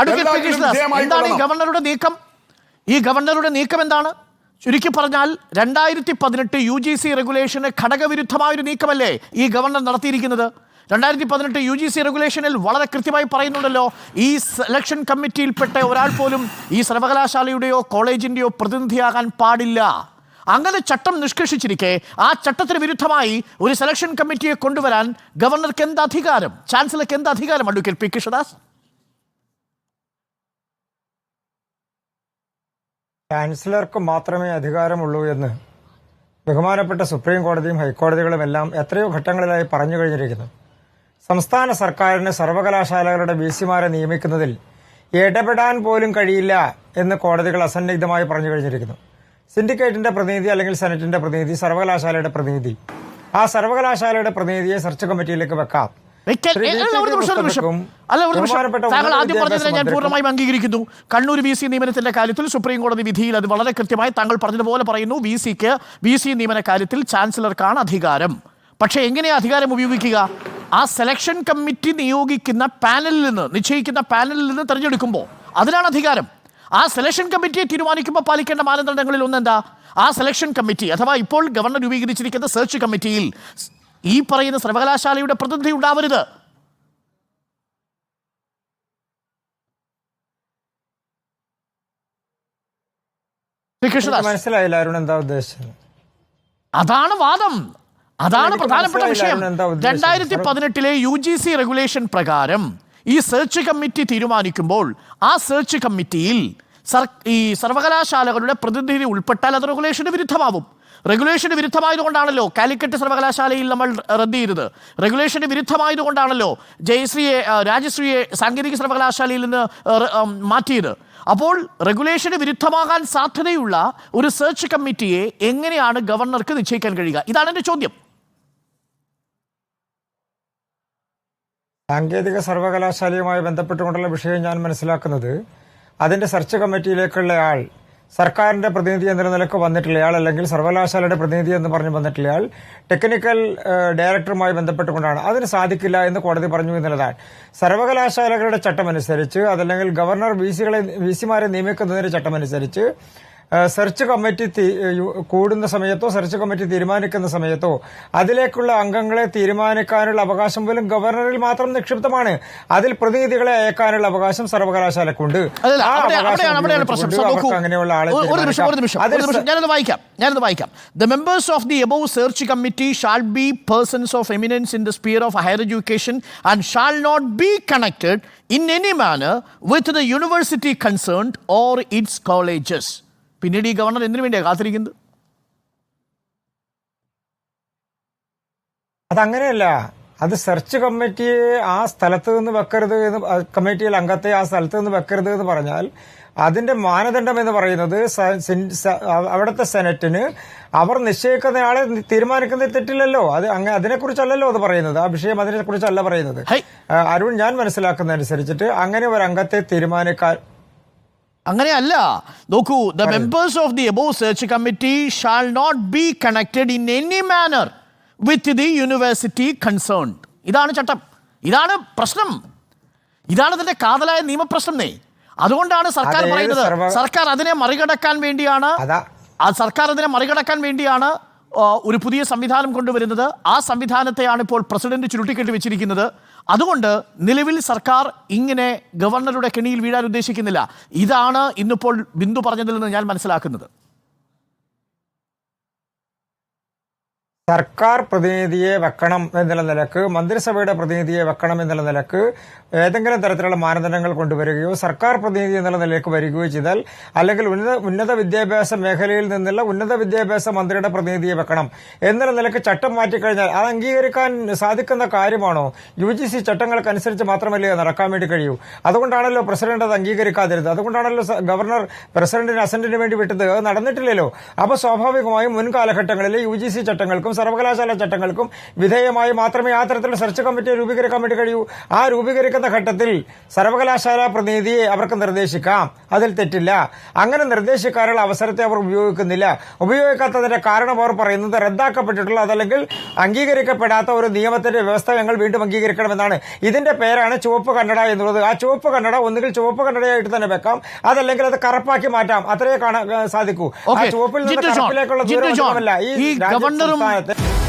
Advocate എന്താണ് ഈ ഗവർണറുടെ നീക്കം? ഈ ഗവർണറുടെ നീക്കം എന്താണ്? ചുരുക്കി പറഞ്ഞാൽ രണ്ടായിരത്തി പതിനെട്ട് യു ജി സി റെഗുലേഷന് ഘടകവിരുദ്ധമായ ഒരു നീക്കമല്ലേ ഈ ഗവർണർ നടത്തിയിരിക്കുന്നത്? രണ്ടായിരത്തി പതിനെട്ട് യു ജി സി റെഗുലേഷനിൽ വളരെ കൃത്യമായി പറയുന്നുണ്ടല്ലോ ഈ സെലക്ഷൻ കമ്മിറ്റിയിൽപ്പെട്ട ഒരാൾ പോലും ഈ സർവകലാശാലയുടെയോ കോളേജിന്റെയോ പ്രതിനിധിയാകാൻ പാടില്ല. അങ്ങനെ ചട്ടം നിഷ്കർഷിച്ചിരിക്കെ ആ ചട്ടത്തിന് വിരുദ്ധമായി ഒരു സെലക്ഷൻ കമ്മിറ്റിയെ കൊണ്ടുവരാൻ ഗവർണർക്ക് എന്ത് അധികാരം? ചാൻസലർക്ക് എന്ത് അധികാരം അഡ്വക്കേറ്റ് പി കൃഷ്ണദാസ്? ചാൻസലർക്ക് മാത്രമേ അധികാരമുള്ളൂ എന്ന് ബഹുമാനപ്പെട്ട സുപ്രീം കോടതിയും ഹൈക്കോടതികളും എല്ലാം എത്രയോ ഘട്ടങ്ങളിലായി പറഞ്ഞു കഴിഞ്ഞിരിക്കുന്നു. സംസ്ഥാന സർക്കാരിന് സർവകലാശാലകളുടെ വി സിമാരെ നിയമിക്കുന്നതിൽ ഇടപെടാൻ പോലും കഴിയില്ല എന്ന് കോടതികൾ അസന്നിഗ്ധമായി പറഞ്ഞു കഴിഞ്ഞിരിക്കുന്നു. സിൻഡിക്കേറ്റിന്റെ പ്രതിനിധി അല്ലെങ്കിൽ സെനറ്റിന്റെ പ്രതിനിധി സർവകലാശാലയുടെ പ്രതിനിധി ആ സർവകലാശാലയുടെ പ്രതിനിധിയെ സെർച്ച് കമ്മിറ്റിയിലേക്ക് വെക്കാം. താങ്കൾ ആദ്യം പറഞ്ഞതിനെ ഞാൻ പൂർണമായും അംഗീകരിക്കുന്നു. കണ്ണൂർ വി സി നിയമനത്തിന്റെ കാര്യത്തിൽ സുപ്രീം കോടതി വിധിയിൽ അത് വളരെ കൃത്യമായി താങ്കൾ പറഞ്ഞതുപോലെ പറയുന്നു. വി സിക്ക് വി സി നിയമന കാര്യത്തിൽ ചാൻസലർക്കാണ് അധികാരം. പക്ഷേ എങ്ങനെയാണ് അധികാരം ഉപയോഗിക്കുക? ആ സെലക്ഷൻ കമ്മിറ്റി നിയോഗിക്കുന്ന പാനലിൽ നിന്ന് നിശ്ചയിക്കുന്ന പാനലിൽ നിന്ന് തിരഞ്ഞെടുക്കുമ്പോൾ അതിനാണ് അധികാരം. ആ സെലക്ഷൻ കമ്മിറ്റിയെ തീരുമാനിക്കുമ്പോൾ പാലിക്കേണ്ട മാനദണ്ഡങ്ങളിൽ ഒന്നെന്താ? ആ സെലക്ഷൻ കമ്മിറ്റി അഥവാ ഇപ്പോൾ ഗവർണർ രൂപീകരിച്ചിരിക്കുന്ന സെർച്ച് കമ്മിറ്റിയിൽ ഈ പറയുന്ന സർവകലാശാലയുടെ പ്രതിനിധി ഉണ്ടാവരുത്. മനസ്സിലായില്ല അരുൺ എന്താ ഉദ്ദേശിച്ചത്. അതാണ് വാദം. അതാണ് പ്രധാനപ്പെട്ട വിഷയം? രണ്ടായിരത്തി പതിനെട്ടിലെ യു ജി സി റെഗുലേഷൻ പ്രകാരം ഈ സെർച്ച് കമ്മിറ്റി തീരുമാനിക്കുമ്പോൾ ആ സെർച്ച് കമ്മിറ്റിയിൽ സർ ഈ സർവകലാശാലകളുടെ പ്രതിനിധി ഉൾപ്പെട്ടാൽ അത് റെഗുലേഷന് വിരുദ്ധമാവും. റെഗുലേഷന് വിരുദ്ധമായതുകൊണ്ടാണല്ലോ കാലിക്കറ്റ് സർവകലാശാലയിൽ നമ്മൾ റദ്ദ് റെഗുലേഷന് വിരുദ്ധമായതുകൊണ്ടാണല്ലോ ജയശ്രീയെ രാജശ്രീയെ സാങ്കേതിക സർവകലാശാലയിൽ നിന്ന് മാറ്റിയത്. അപ്പോൾ റെഗുലേഷന് വിരുദ്ധമാകാൻ സാധ്യതയുള്ള ഒരു സെർച്ച് കമ്മിറ്റിയെ എങ്ങനെയാണ് ഗവർണർക്ക് നിശ്ചയിക്കാൻ കഴിയുക? ഇതാണ് എന്റെ ചോദ്യം. സാങ്കേതിക സർവകലാശാലയുമായി ബന്ധപ്പെട്ടുകൊണ്ടുള്ള വിഷയം ഞാൻ മനസ്സിലാക്കുന്നത് അതിന്റെ സെർച്ച് കമ്മിറ്റിയിലേക്കുള്ള ആൾ സർക്കാരിന്റെ പ്രതിനിധി എന്ന നിലയ്ക്ക് വന്നിട്ടുള്ളയാൾ അല്ലെങ്കിൽ സർവകലാശാലയുടെ പ്രതിനിധി എന്ന് പറഞ്ഞ് വന്നിട്ടുള്ളയാൾ ടെക്നിക്കൽ ഡയറക്ടറുമായി ബന്ധപ്പെട്ടുകൊണ്ടാണ്. അതിന് സാധിക്കില്ല എന്ന് കോടതി പറഞ്ഞു എന്നുള്ളതാണ്. സർവകലാശാലകളുടെ ചട്ടമനുസരിച്ച് അതല്ലെങ്കിൽ ഗവർണർ വി സികളെ വി സിമാരെ നിയമിക്കുന്നതിന്റെ ചട്ടമനുസരിച്ച് സെർച്ച് കമ്മിറ്റി കൂടുന്ന സമയത്തോ സെർച്ച് കമ്മിറ്റി തീരുമാനിക്കുന്ന സമയത്തോ അതിലേക്കുള്ള അംഗങ്ങളെ തീരുമാനിക്കാനുള്ള അവകാശം പോലും ഗവർണറിൽ മാത്രം നിക്ഷിപ്തമാണ്. അതിൽ പ്രതിനിധികളെ അയക്കാനുള്ള അവകാശം സർവകലാശാലക്കുണ്ട്. അങ്ങനെയുള്ള ഞാനത് വായിക്കാം. ഞാനത് വായിക്കാം. The members of the above search committee shall be persons of eminence in the sphere of higher education and shall not be connected in any manner with the university concerned or its colleges പിന്നീട് ഈ governor എന്തിനു വേണ്ടിയാണ് കാത്തിരിക്കുന്നത്? അതങ്ങനെയല്ല. അത് search കമ്മിറ്റിയെ ആ സ്ഥലത്ത് നിന്ന് വെക്കരുത് എന്ന് കമ്മിറ്റിയിൽ അംഗത്തെ ആ സ്ഥലത്ത് നിന്ന് വെക്കരുത് എന്ന് പറഞ്ഞാൽ അതിന്റെ മാനദണ്ഡം എന്ന് പറയുന്നത് അവിടുത്തെ സെനറ്റിന് അവർ നിശ്ചയിക്കുന്നയാളെ തീരുമാനിക്കുന്നത് തെറ്റില്ലല്ലോ. അത് അങ്ങ അതിനെക്കുറിച്ചല്ലല്ലോ അത് പറയുന്നത്. ആ വിഷയം അതിനെക്കുറിച്ചല്ല പറയുന്നത്. അരുൺ ഞാൻ മനസ്സിലാക്കുന്നതനുസരിച്ചിട്ട് അങ്ങനെ ഒരു അംഗത്തെ തീരുമാനിക്കാൻ അങ്ങനെയല്ല. നോക്കൂ the members of the above search committee shall not be connected in any manner with the university concern ഇതാണ് ചട്ടം. ഇതാണ് പ്രശ്നം. ഇതാണ് ഇതിന്റെ കാതലായ നിയമപ്രശ്നം നേ. അതുകൊണ്ടാണ് സർക്കാർ പറയുന്നത്. സർക്കാർ അതിനെ മറികടക്കാൻ വേണ്ടിയാണ് സർക്കാർ അതിനെ മറികടക്കാൻ വേണ്ടിയാണ് ഒരു പുതിയ സംവിധാനം കൊണ്ടുവരുന്നത്. ആ സംവിധാനത്തെയാണ് ഇപ്പോൾ പ്രസിഡന്റ് ചുരുട്ടിക്കെട്ടി വെച്ചിരിക്കുന്നത്. അതുകൊണ്ട് നിലവിൽ സർക്കാർ ഇങ്ങനെ ഗവർണറുടെ കെണിയിൽ വീഴാൻ ഉദ്ദേശിക്കുന്നില്ല. ഇതാണ് ഇന്നിപ്പോൾ ബിന്ദു പറഞ്ഞതിൽ നിന്ന് ഞാൻ മനസ്സിലാക്കുന്നത്. സർക്കാർ പ്രതിനിധിയെ വെക്കണം എന്നുള്ള നിലയ്ക്ക് മന്ത്രിസഭയുടെ പ്രതിനിധിയെ വെക്കണം എന്നുള്ള നിലയ്ക്ക് ഏതെങ്കിലും തരത്തിലുള്ള മാനദണ്ഡങ്ങൾ കൊണ്ടുവരികയോ സർക്കാർ പ്രതിനിധി എന്നുള്ള നിലയ്ക്ക് വരികയോ ചെയ്താൽ അല്ലെങ്കിൽ ഉന്നത ഉന്നത വിദ്യാഭ്യാസ മേഖലയിൽ നിന്നുള്ള ഉന്നത വിദ്യാഭ്യാസ മന്ത്രിയുടെ പ്രതിനിധിയെ വെക്കണം എന്നുള്ള നിലയ്ക്ക് ചട്ടം മാറ്റിക്കഴിഞ്ഞാൽ അത് അംഗീകരിക്കാൻ സാധിക്കുന്ന കാര്യമാണോ? യു ജി സി ചട്ടങ്ങൾക്കനുസരിച്ച് മാത്രമല്ലേ നടക്കാൻ വേണ്ടി കഴിയൂ? അതുകൊണ്ടാണല്ലോ പ്രസിഡന്റ് അത് അംഗീകരിക്കാതിരുന്നത്. അതുകൊണ്ടാണല്ലോ ഗവർണർ പ്രസിഡന്റിന് അസന്റിന് വേണ്ടി വിട്ടത്. അത് നടന്നിട്ടില്ലല്ലോ. അപ്പോൾ സ്വാഭാവികമായും മുൻകാലഘട്ടങ്ങളിൽ യു ജി സി ചട്ടങ്ങൾക്കും സർവകലാശാല ചട്ടങ്ങൾക്കും വിധേയമായി മാത്രമേ ആ തരത്തിലുള്ള സെർച്ച് കമ്മിറ്റി രൂപീകരിക്കാൻ വേണ്ടി കഴിയൂ. ആ രൂപീകരിക്കുന്ന ഘട്ടത്തിൽ സർവകലാശാല പ്രതിനിധിയെ അവർക്ക് നിർദ്ദേശിക്കാം. അതിൽ തെറ്റില്ല. അങ്ങനെ നിർദ്ദേശിക്കാനുള്ള അവസരത്തെ അവർ ഉപയോഗിക്കുന്നില്ല. ഉപയോഗിക്കാത്തതിന്റെ കാരണം അവർ പറയുന്നത് റദ്ദാക്കപ്പെട്ടിട്ടുള്ള അതല്ലെങ്കിൽ അംഗീകരിക്കപ്പെടാത്ത ഒരു നിയമത്തിന്റെ വ്യവസ്ഥ ഞങ്ങൾ വീണ്ടും അംഗീകരിക്കണമെന്നാണ്. ഇതിന്റെ പേരാണ് ചുവപ്പ് കന്നഡ എന്നുള്ളത്. ആ ചുവപ്പ് കന്നഡ ഒന്നുകിൽ ചുവപ്പ് കന്നഡയായിട്ട് തന്നെ വെക്കാം. അതല്ലെങ്കിൽ അത് കറുപ്പാക്കി മാറ്റാം. അത്രയേ കാണാൻ സാധിക്കൂ. ആ ചുവപ്പിൽ നിന്ന് കറുപ്പിലേക്കുള്ള ജിത്തു ദൂരം ഈ ഗവർണറും Nerede?